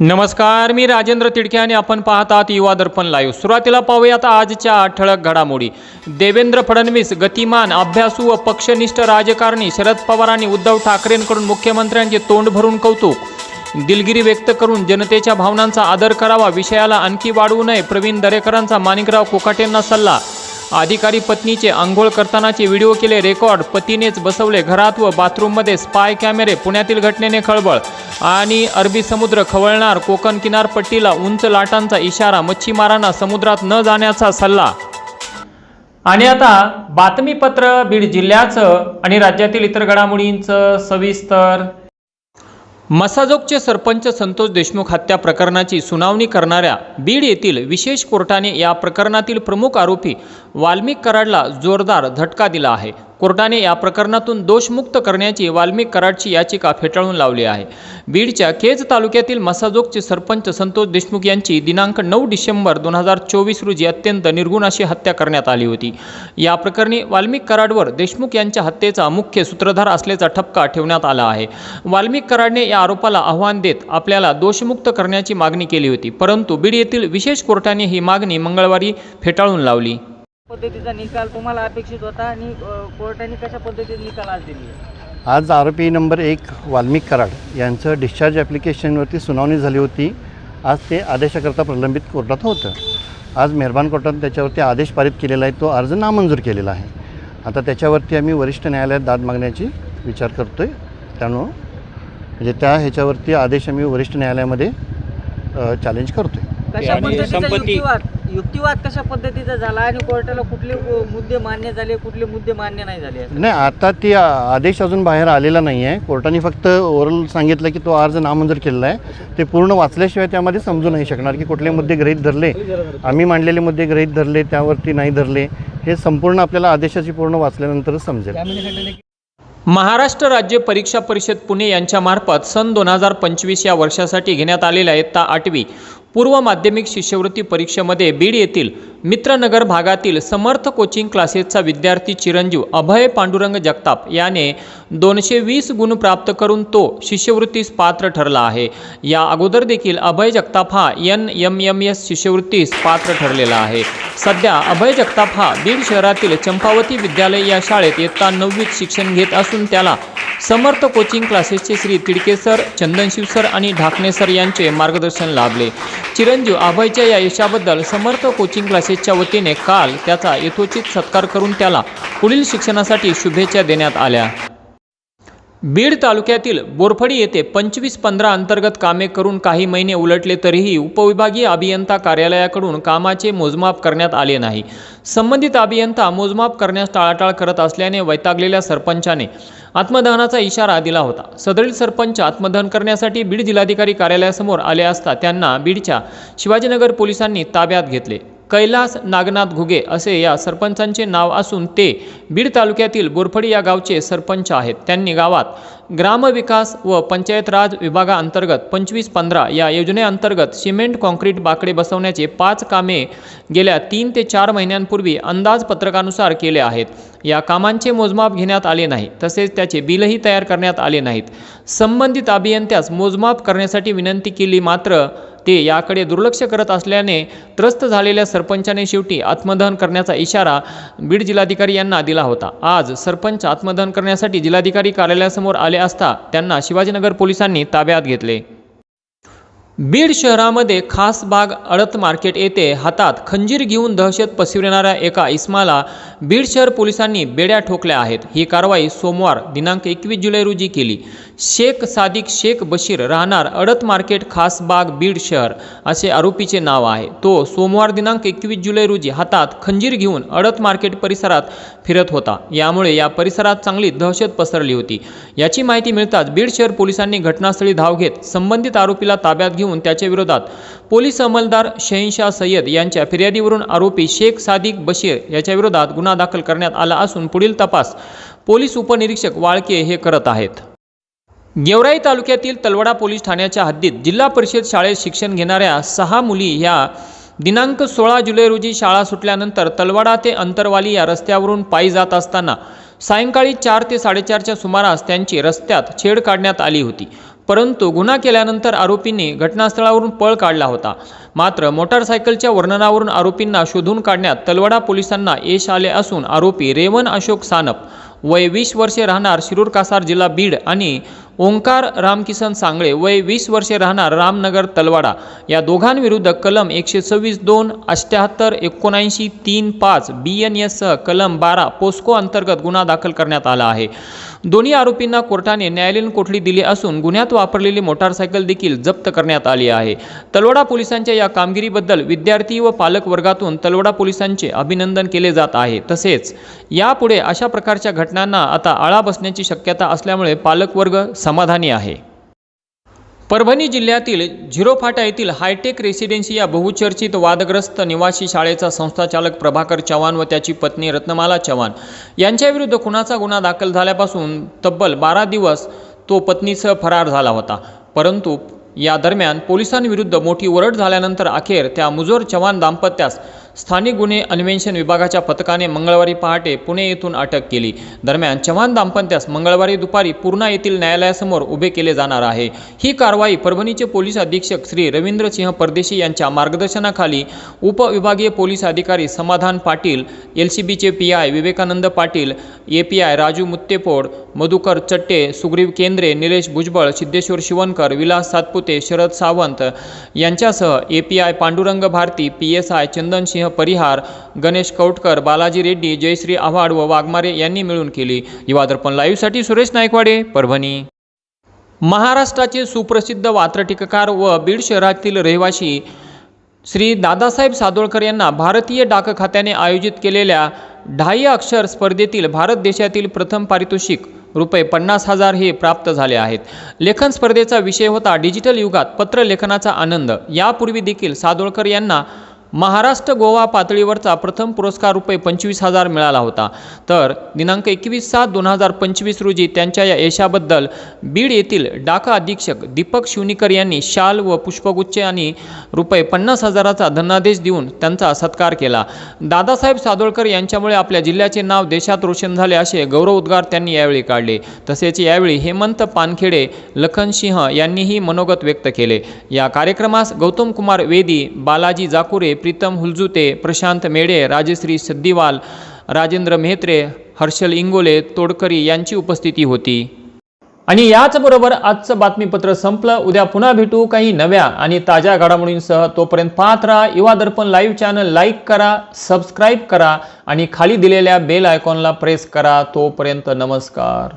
नमस्कार मी राजेंद्र तिडके आणि आपण पाहत आहात युवा दर्पण लाईव्ह सुरुवातीला पाहूयात आजच्या ठळक घडामोडी. देवेंद्र फडणवीस गतिमान अभ्यासू व पक्षनिष्ठ राजकारणी शरद पवार आणि उद्धव ठाकरेंकडून मुख्यमंत्र्यांचे तोंड भरून कौतुक. दिलगिरी व्यक्त करून जनतेच्या भावनांचा आदर करावा विषयाला आणखी वाढवू नये प्रवीण दरेकरांचा माणिकराव कोकाटेंना सल्ला. अधिकारी पत्नीचे आंघोळ करतानाचे व्हिडिओ केले रेकॉर्ड. पतीनेच बसवले घरात व बाथरूममध्ये स्पाय कॅमेरे. पुण्यातील घटनेने खळबळ. आणि अरबी समुद्र खवळणार. कोकण किनारपट्टीला उंच लाटांचा इशारा. मच्छीमारांना समुद्रात न जाण्याचा सल्ला. आणि आता बातमीपत्र बीड जिल्ह्याचं आणि राज्यातील इतर घडामोडींचं सविस्तर मसाजोगचे सरपंच संतोष देशमुख हत्या प्रकरणाची सुनावणी करणाऱ्या बीड येथील विशेष कोर्टाने या प्रकरणातील प्रमुख आरोपी वाल्मिक कराडला जोरदार झटका दिला आहे. कोर्टाने या प्रकरणातून दोषमुक्त करण्याची वाल्मिक कराडची याचिका फेटाळून लावली आहे. बीडच्या केज तालुक्यातील मसाजोगचे सरपंच संतोष देशमुख यांची दिनांक नऊ डिसेंबर दोन हजार चोवीस रोजी अत्यंत निर्गुण अशी हत्या करण्यात आली होती. या प्रकरणी वाल्मिक कराडवर देशमुख यांच्या हत्येचा मुख्य सूत्रधार असल्याचा ठपका ठेवण्यात आला आहे. वाल्मिक कराडने या आरोपाला आव्हान देत आपल्याला दोषमुक्त करण्याची मागणी केली होती परंतु बीड येथील विशेष कोर्टाने ही मागणी मंगळवारी फेटाळून लावली. पद्धतीचा निकाल तुम्हाला अपेक्षित होता आणि कोर्टाने कशा पद्धतीने निकाल आज दिली? आज आरोपी नंबर एक वाल्मिक कराड यांचं डिस्चार्ज ॲप्लिकेशनवरती सुनावणी झाली होती. आज ते आदेशाकरता प्रलंबित कोर्टात होतं. आज मेहरबान कोर्टाने त्याच्यावरती आदेश पारित केलेला आहे. तो अर्ज नामंजूर केलेला आहे. आता त्याच्यावरती आम्ही वरिष्ठ न्यायालयात दाद मागण्याची विचार करतो आहे त्यामुळं म्हणजे त्या ह्याच्यावरती आदेश आम्ही वरिष्ठ न्यायालयामध्ये चॅलेंज करतो आहे पद्धतीचा संपत्ती- युक्तिवाद कशा पद्धतीचा झाला आणि कोर्टाला कुठले मुद्दे मान्य झाले कुठले मुद्दे मान्य नाही झाले? नाही आता ती आदेश अजून बाहेर आलेला नाही आहे कोर्टाने फक्त ओरल सांगितलं की तो अर्ज नामंजूर केलेला आहे. ते पूर्ण वाचल्याशिवाय त्यामध्ये समजू नाही शकणार की कुठले मुद्दे गृहीत धरले. आम्ही मांडलेले मुद्दे गृहीत धरले त्यावरती नाही धरले. हे संपूर्ण आपल्याला आदेशाची पूर्ण वाचल्यानंतरच समजेल. महाराष्ट्र राज्य परीक्षा परिषद पुणे यांच्यामार्फत सन दोन हजार पंचवीस या वर्षासाठी घेण्यात आलेल्या इयत्ता आठवी पूर्व माध्यमिक शिष्यवृत्ती परीक्षेमध्ये बीड येथील मित्रनगर भागातील समर्थ कोचिंग क्लासेसचा विद्यार्थी चिरंजीव अभय पांडुरंग जगताप याने दोनशे वीस गुण प्राप्त करून तो शिष्यवृत्तीस पात्र ठरला आहे. या अगोदर देखील अभय जगताप हा एन एम एम एस शिष्यवृत्तीस पात्र ठरलेला आहे. सध्या अभय जगताप हा बीड शहरातील चंपावती विद्यालय या शाळेत इयत्ता नववीत शिक्षण घेत असून त्याला समर्थ कोचिंग क्लासेसचे श्री तिडके सर चंदनशिव सर आणि ढाकणे सर यांचे मार्गदर्शन लाभले. चिरंजीव अभयच्या या यशाबद्दल समर्थ कोचिंग क्लासेसच्या वतीने काल त्याचा यथोचित सत्कार करून त्याला पुढील शिक्षणासाठी शुभेच्छा देण्यात आल्या. बीड तालुक्यातील बोरफडी येथे पंचवीस पंधरा अंतर्गत कामे करून काही महिने उलटले तरीही उपविभागीय अभियंता कार्यालयाकडून कामाचे मोजमाप करण्यात आले नाही. संबंधित अभियंता मोजमाप करण्यास टाळाटाळ करत असल्याने वैतागलेल्या सरपंचाने आत्मदहनाचा इशारा दिला होता. सदरील सरपंच आत्मदहन करण्यासाठी बीड जिल्हाधिकारी कार्यालयासमोर आले असता त्यांना बीडच्या शिवाजीनगर पोलिसांनी ताब्यात घेतले. कैलास नागनाथ घुगे असे या सरपंचांचे नाव असून ते बीड तालुक्यातील बोरफडी या गावचे सरपंच आहेत. त्यांनी गावात ग्रामविकास व पंचायत राज विभागाअंतर्गत पंचवीस पंधरा या योजनेअंतर्गत सिमेंट कॉन्क्रीट बाकडे बसवण्याचे पाच कामे गेल्या तीन ते चार महिन्यांपूर्वी अंदाजपत्रकानुसार केले आहेत. या कामांचे मोजमाप घेण्यात आले नाही तसेच त्याचे बिलही तयार करण्यात आले नाहीत. संबंधित अभियंत्यास मोजमाप करण्यासाठी विनंती केली मात्र ते याकडे दुर्लक्ष करत असल्याने त्रस्त झालेल्या सरपंचाने शेवटी आत्मदहन करण्याचा इशारा बीड जिल्हाधिकारी यांना दिला होता. आज सरपंच आत्मदहन करण्यासाठी जिल्हाधिकारी कार्यालयासमोर आले असता त्यांना शिवाजीनगर पोलिसांनी ताब्यात घेतले. बीड शहरामध्ये खास बाग अडत मार्केट येथे हातात खंजीर घेऊन दहशत पसरविणाऱ्या एका इस्माला बीड शहर पोलिसांनी बेड्या ठोकल्या आहेत. ही कारवाई सोमवार दिनांक एकवीस जुलै रोजी केली. शेख सादिक शेख बशीर राहणार अडत मार्केट खास बाग बीड शहर असे आरोपीचे नाव आहे. तो सोमवार दिनांक एकवीस जुलै रोजी हातात खंजीर घेऊन अडत मार्केट परिसरात फिरत होता. यामुळे या परिसरात चांगली दहशत पसरली होती. याची माहिती मिळताच बीड शहर पोलिसांनी घटनास्थळी धाव घेत संबंधित आरोपीला ताब्यात घेऊन त्याच्या विरोधात पोलीस अंमलदार शहीनशाह सय्यद यांच्या फिर्यादीवरून आरोपी शेख सादिक बशीर याच्या विरोधात गुन्हा दाखल करण्यात आला असून पुढील तपास पोलीस उपनिरीक्षक वाळके हे करत आहेत. गेवराई तालुक्यातील तलवडा पोलीस ठाण्याच्या हद्दीत जिल्हा परिषद शाळेत शिक्षण घेणाऱ्या सहा मुली ह्या दिनांक सोळा जुलै रोजी शाळा सुटल्यानंतर तलवाडा ते अंतरवाली या रस्त्यावरून पायी जात असताना सायंकाळी चार ते साडेचारच्या सुमारास त्यांची रस्त्यात छेड काढण्यात आली होती. परंतु गुन्हा केल्यानंतर आरोपींनी घटनास्थळावरून पळ काढला होता. मात्र मोटारसायकलच्या वर्णनावरून आरोपींना शोधून काढण्यात तलवडा पोलिसांना यश आले असून आरोपी रेवन अशोक सानप वय वीस वर्षे राहणार शिरूर कासार जिल्हा बीड आणि ओंकार रामकिसन सांगळे वय वीस वर्षे राहणार रामनगर तलवाडा. या दोघांविरुद्ध कलम एकशे सव्वीस दोन अष्ट्याहत्तर एकोणऐंशी तीन पाच बी एन एससह कलम बारा पोस्को अंतर्गत गुन्हा दाखल करण्यात आला आहे. दोन्ही आरोपींना कोर्टाने न्यायालयीन कोठडी दिली असून गुन्ह्यात वापरलेली मोटारसायकल देखील जप्त करण्यात आली आहे. तलवडा पोलिसांच्या या कामगिरीबद्दल विद्यार्थी व पालक वर्गातून तलवडा पोलिसांचे अभिनंदन केले जात आहे. तसेच यापुढे अशा प्रकारच्या घटनांना आता आळा बसण्याची शक्यता असल्यामुळे पालकवर्ग समाधानी आहे. परभणी जिल्ह्यातील झिरोफाटा येथील हायटेक रेसिडेन्सी या बहुचर्चित वादग्रस्त निवासी शाळेचा संस्थाचालक प्रभाकर चव्हाण व त्याची पत्नी रत्नमाला चव्हाण यांच्याविरुद्ध खुनाचा गुन्हा दाखल झाल्यापासून तब्बल बारा दिवस तो पत्नीसह फरार झाला होता. परंतु या दरम्यान पोलिसांविरुद्ध मोठी ओरड झाल्यानंतर अखेर त्या मुजोर चव्हाण दाम्पत्यास स्थानिक गुन्हे अन्वेषण विभागाच्या पथकाने मंगळवारी पहाटे पुणे येथून अटक केली. दरम्यान चव्हाण दाम्पत्यास मंगळवारी दुपारी पूर्णा येथील न्यायालयासमोर उभे केले जाणार आहे. ही कारवाई परभणीचे पोलीस अधीक्षक श्री रवींद्रसिंह परदेशी यांच्या मार्गदर्शनाखाली उपविभागीय पोलीस अधिकारी समाधान पाटील एल सी बीचे P I Vivekanand Patil A P I Raju Muttepod Madhukar Chatte Sugriv Kendre Nilesh Bhujbal Siddheshwar Shivankar Vilas Satpute Sharad Sawant यांच्यासह A P I Pandurang Bharati P S I Chandansingh Parihar Ganesh Kautkar Balaji Reddy Jayshree Avhad व वाघमारे यांनी मिळून केली. युवा दर्पण लाईव्हसाठी सुरेश नायकवाडे परभणी. महाराष्ट्राचे सुप्रसिद्ध वात्रटीककार व बीड शहरातील रहिवासी श्री दादासाहेब सादोळकर यांना भारतीय डाक खात्याने आयोजित केलेल्या ढाई अक्षर स्पर्धेतील भारत देशातील प्रथम पारितोषिक रुपये पन्नास हजार हे प्राप्त झाले आहेत. लेखन स्पर्धेचा विषय होता डिजिटल युगात पत्रलेखनाचा आनंद. यापूर्वी देखील सादोळकर यांना महाराष्ट्र गोवा पातळीवरचा प्रथम पुरस्कार रुपये पंचवीस हजार मिळाला होता. तर दिनांक एकवीस सात दोन हजार पंचवीस रोजी त्यांच्या या यशाबद्दल बीड येथील डाका अधीक्षक दीपक शिवनीकर यांनी शाल व पुष्पगुच्छ आणि रुपये पन्नास हजाराचा धनादेश देऊन त्यांचा सत्कार केला. दादासाहेब सादोळकर यांच्यामुळे आपल्या जिल्ह्याचे नाव देशात रोशन झाले असे गौरवोद्गार त्यांनी यावेळी काढले. तसेच यावेळी हेमंत पानखेडे लखन सिंह यांनीही मनोगत व्यक्त केले. या कार्यक्रमास गौतम कुमार वेदी बालाजी जाकुरे प्रीतम हुलजुते प्रशांत मेढे राजश्री सद्दीवाल राजेंद्र मेहत्रे हर्षल इंगोले तोडकरी यांची उपस्थिती होती. आणि याचबरोबर आजचं बातमीपत्र संपलं. उद्या पुन्हा भेटू काही नव्या आणि ताज्या घडामोडींसह. तोपर्यंत पाहत राहा Yuva Darpan live channel. Like करा सबस्क्राईब करा आणि खाली दिलेल्या बेल आयकॉनला प्रेस करा. तोपर्यंत नमस्कार.